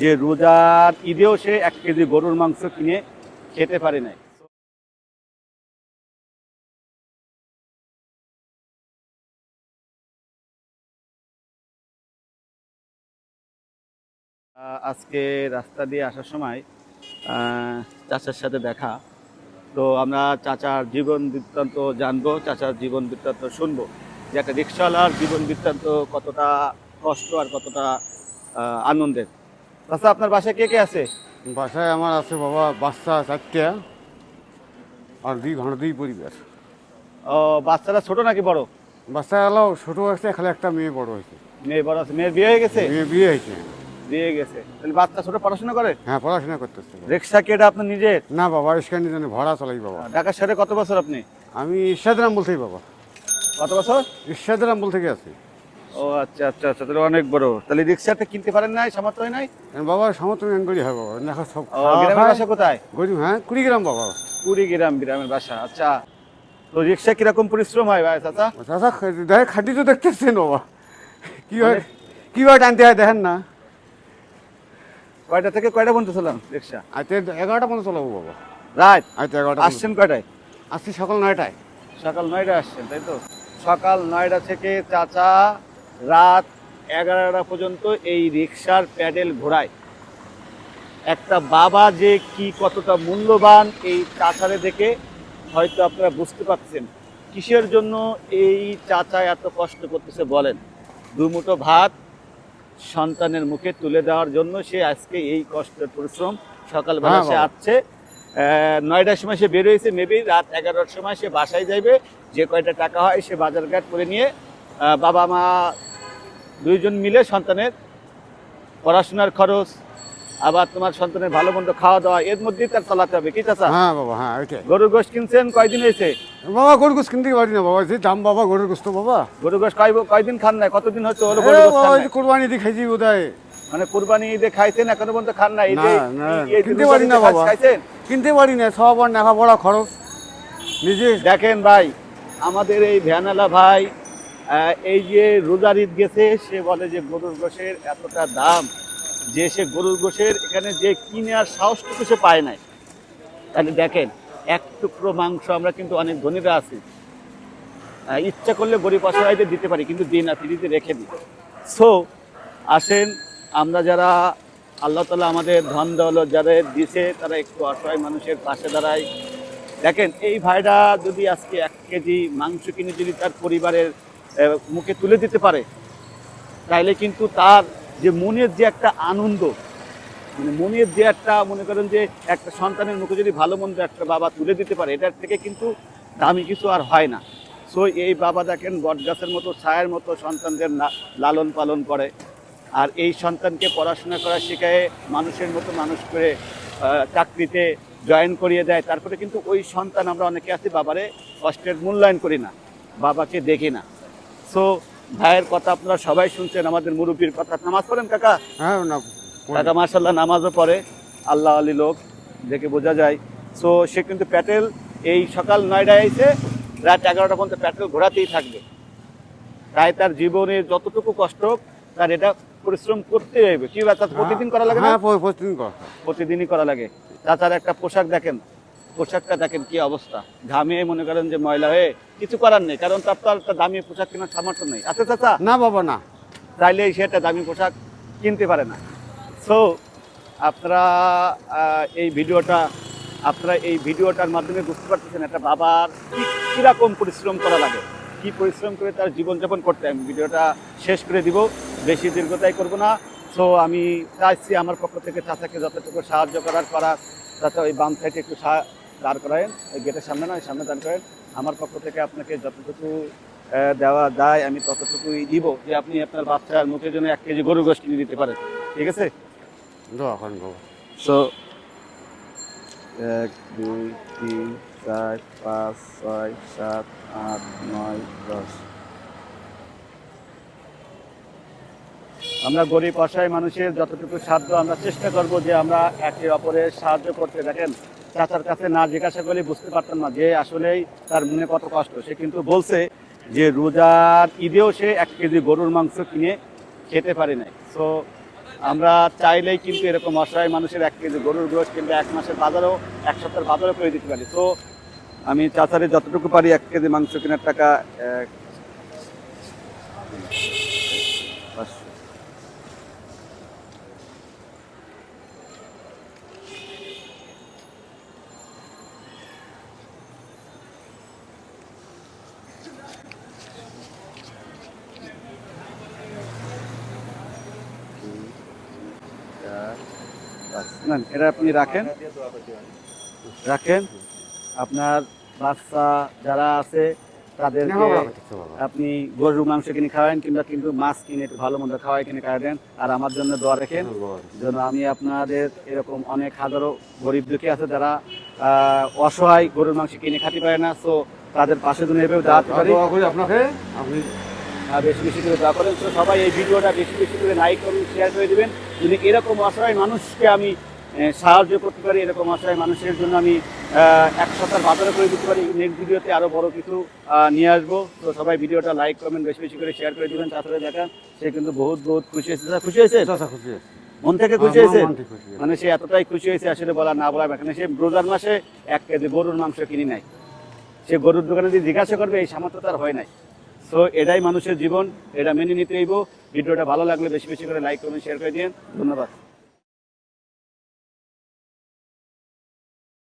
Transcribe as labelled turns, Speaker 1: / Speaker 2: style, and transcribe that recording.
Speaker 1: যে রোজার ঈদেও সে এক কেজি গরুর মাংস কিনে খেতে পারে নাই আজকে রাস্তা দিয়ে আসার সময় চাচার সাথে দেখা তো আমরা চাচার জীবন বৃত্তান্ত জানবো চাচার জীবন বৃত্তান্ত শুনবো যে একটা রিক্সাওয়ালার জীবন বৃত্তান্ত কতটা কষ্ট আর কতটা আনন্দের আচ্ছা আপনার বাসায় কে কে আছে
Speaker 2: বাসায় আমার আছে বাবা বাচ্চা চারটে আর দুই ভাঁড় দুই পরিবার
Speaker 1: ও বাচ্চারা ছোট নাকি বড়
Speaker 2: বাচ্চা এলাও ছোট আছে খালি একটা মেয়ে বড় হয়েছে
Speaker 1: মেয়ে বড় আছে মেয়ে বিয়ে হয়ে গেছে
Speaker 2: মেয়ে বিয়ে হয়েছে
Speaker 1: বিয়ে গেছে তাহলে বাচ্চা ছোট পড়াশোনা করে
Speaker 2: হ্যাঁ পড়াশোনা করতেছে
Speaker 1: রিক্সা কি এটা আপনার নিজের
Speaker 2: না বাবা রিক্সা নিজে ভাড়া চালাই বাবা
Speaker 1: ঢাকা শহরে কত বছর আপনি
Speaker 2: আমি ইরশাদ রাম বলতেই বাবা কত বছর ইরশাদ রাম থেকে আছি
Speaker 1: ও আচ্ছা আচ্ছা আচ্ছা তাহলে অনেক বড় তাহলে রিক্সাতে কিনতে পারেন নাই সামর্থ্য নাই
Speaker 2: বাবা সামর্থ্য গরিব হয় বাবা না সব
Speaker 1: গ্রামের বাসা কোথায়
Speaker 2: গরিব হ্যাঁ কুড়িগ্রাম বাবা
Speaker 1: কুড়িগ্রাম গ্রামের বাসা আচ্ছা তো রিক্সা কিরকম পরিশ্রম হয় ভাই চাচা
Speaker 2: চাচা দেখে খাটি তো দেখতেছেন বাবা কি হয় কি হয় টানতে হয় দেখেন না
Speaker 1: কয়টা থেকে কয়টা পর্যন্ত চলাম রিক্সা
Speaker 2: আচ্ছা এগারোটা পর্যন্ত চলাবো বাবা
Speaker 1: রাত আচ্ছা এগারোটা আসছেন কয়টায়
Speaker 2: আসছি সকাল নয়টায়
Speaker 1: সকাল নয়টায় আসছেন তাই তো সকাল নয়টা থেকে চাচা রাত এগারোটা পর্যন্ত এই রিক্সার প্যাডেল ঘোরায় একটা বাবা যে কি কতটা মূল্যবান এই চাচারে দেখে হয়তো আপনারা বুঝতে পারছেন কিসের জন্য এই চাচা এত কষ্ট করতেছে বলেন দুমুটো ভাত সন্তানের মুখে তুলে দেওয়ার জন্য সে আজকে এই কষ্টের পরিশ্রম সকালবেলা হ্যাঁ, সে আসছে নয়টার সময় সে বের হয়েছে মেবি রাত এগারোটার সময় সে বাসায় যাইবে যে কয়টা টাকা হয় সে বাজারঘাট করে নিয়ে বাবা মা দুইজন মিলে সন্তানের পড়াশোনার খরচ আবার তোমার সন্তানের ভালো মন্দ খাওয়া দাওয়া এর মধ্যেই তার চালাতে হবে কি চাচা হ্যাঁ বাবা হ্যাঁ গরুর গোশ কিনছেন কয়দিন হয়েছে
Speaker 2: বাবা গরু গোশ কিনতে পারি না বাবা যে দাম বাবা গরুর গোশ তো বাবা
Speaker 1: গরুর গোশ কয় কয়দিন খান নাই কতদিন হচ্ছে ওর গরু গোশ
Speaker 2: কুরবানি দি খাইছি বোধহয়
Speaker 1: মানে কুরবানি দিয়ে খাইছেন এখনো পর্যন্ত খান নাই এই
Speaker 2: যে
Speaker 1: কিনতে পারি না বাবা খাইছেন
Speaker 2: কিনতে পারি না সব আর নাকা বড় খরচ
Speaker 1: নিজে দেখেন ভাই আমাদের এই ভ্যানালা ভাই এই যে রোজার ঈদ গেছে সে বলে যে গরুর গোষের এতটা দাম যে সে গরুর গোষের এখানে যে কিনে আর সাহসটুকু সে পায় নাই তাহলে দেখেন এক টুকরো মাংস আমরা কিন্তু অনেক ধনীরা আছি ইচ্ছা করলে গরিব অসহায়দের দিতে পারি কিন্তু দিন আর দিতে রেখে দিই সো আসেন আমরা যারা আল্লাহ তালা আমাদের ধন দৌলত যাদের দিছে তারা একটু অসহায় মানুষের পাশে দাঁড়ায় দেখেন এই ভাইরা যদি আজকে এক কেজি মাংস কিনে যদি তার পরিবারের মুখে তুলে দিতে পারে তাইলে কিন্তু তার যে মনের যে একটা আনন্দ মানে মনের যে একটা মনে করেন যে একটা সন্তানের মুখে যদি ভালো মন্দ একটা বাবা তুলে দিতে পারে এটার থেকে কিন্তু দামি কিছু আর হয় না সো এই বাবা দেখেন বটগাছের মতো ছায়ের মতো সন্তানদের লালন পালন করে আর এই সন্তানকে পড়াশোনা করা শেখায় মানুষের মতো মানুষ করে চাকরিতে জয়েন করিয়ে দেয় তারপরে কিন্তু ওই সন্তান আমরা অনেকে আছি বাবারে কষ্টের মূল্যায়ন করি না বাবাকে দেখি না সো ভাইয়ের কথা আপনারা সবাই শুনছেন আমাদের মুরব্বীর কথা নামাজ পড়েন কাকা হ্যাঁ কাকা মার্শাল্লাহ নামাজও পড়ে আল্লাহ আলী লোক দেখে বোঝা যায় সো সে কিন্তু প্যাটেল এই সকাল নয়টায় এসে রাত এগারোটা পর্যন্ত প্যাটেল ঘোরাতেই থাকবে তাই তার জীবনে যতটুকু কষ্ট তার এটা পরিশ্রম করতে হবে কি ব্যাপার প্রতিদিন করা লাগে না হ্যাঁ, প্রতিদিনই করা লাগে তাছাড়া একটা পোশাক দেখেন পোশাকটা দেখেন কি অবস্থা ঘামে মনে করেন যে ময়লা হয়ে কিছু করার নেই কারণ তার তো একটা দামি পোশাক কেনার সামর্থ্য নেই আচ্ছা চাচা না বাবা না চাইলে সে একটা দামি পোশাক কিনতে পারে না সো আপনারা এই ভিডিওটা আপনারা এই ভিডিওটার মাধ্যমে বুঝতে পারতেছেন একটা বাবার কীরকম পরিশ্রম করা লাগে কি পরিশ্রম করে তার জীবনযাপন করতে আমি ভিডিওটা শেষ করে দিব বেশি দীর্ঘতাই করব না সো আমি চাইছি আমার পক্ষ থেকে চাচাকে যতটুকু সাহায্য করার করা চাচা ওই বাম সাইডে একটু দাঁড় করায়েন গেটের সামনে নয় সামনে দাঁড় করেন আমার পক্ষ থেকে আপনাকে যতটুকু দেওয়া যায় আমি ততটুকুই দিব যে আপনি আপনার বাচ্চার মুখের জন্য এক কেজি গরু গোষ্ঠ কিনে দিতে পারেন ঠিক আছে সো এক দুই তিন চার পাঁচ ছয় সাত আট নয় দশ আমরা গরিব অসহায় মানুষের যতটুকু সাধ্য আমরা চেষ্টা করব যে আমরা একে অপরের সাহায্য করতে দেখেন চাচার কাছে না জিজ্ঞাসা করলে বুঝতে পারতাম না যে আসলেই তার মনে কত কষ্ট সে কিন্তু বলছে যে রোজার ঈদেও সে এক কেজি গরুর মাংস কিনে খেতে পারে নাই সো আমরা চাইলেই কিন্তু এরকম অসহায় মানুষের এক কেজি গরুর গোশ কিন্তু এক মাসের বাজারও এক সপ্তাহের বাজারও করে দিতে পারি তো আমি চাচারে যতটুকু পারি এক কেজি মাংস কেনার টাকা না এটা আপনি রাখেন রাখেন আপনার বাচ্চা যারা আছে আপনি মাংস কিনে কিংবা কিন্তু মাছ কিনে একটু ভালো মন্দ খাওয়াই কিনে খাওয়া দেন আর আমার জন্য দোয়া রেখেন যেন আমি আপনাদের এরকম অনেক হাজারো গরিব দুঃখী আছে যারা অসহায় গরুর মাংস কিনে খাতে পারে না তো তাদের পাশে জন্য এভাবে দাঁড়াতে পারি
Speaker 2: আপনাকে আপনি
Speaker 1: বেশি বেশি করে দোয়া করেন তো সবাই এই ভিডিওটা বেশি বেশি করে লাইক করুন শেয়ার করে দেবেন যদি এরকম অসহায় মানুষকে আমি সাহায্য করতে পারি এরকম অসহায় মানুষের জন্য আমি এক সপ্তাহ বাজারে করে দিতে পারি নেক্সট ভিডিওতে আরও বড় কিছু নিয়ে আসবো তো সবাই ভিডিওটা লাইক করবেন বেশি বেশি করে শেয়ার করে দেবেন তারপরে দেখা সে কিন্তু বহুত বহুত খুশি হয়েছে খুশি হয়েছে খুশি হয়েছে মন থেকে খুশি হয়েছে মানে সে এতটাই খুশি হয়েছে আসলে বলা না বলা এখানে সে রোজার মাসে এক কেজি গরুর মাংস কিনি নাই সে গরুর দোকানে যদি জিজ্ঞাসা করবে এই সামর্থ্য তার হয় নাই সো এটাই মানুষের জীবন এটা মেনে নিতে হইব ভিডিওটা ভালো লাগলে বেশি বেশি করে লাইক করবেন শেয়ার করে দিন ধন্যবাদ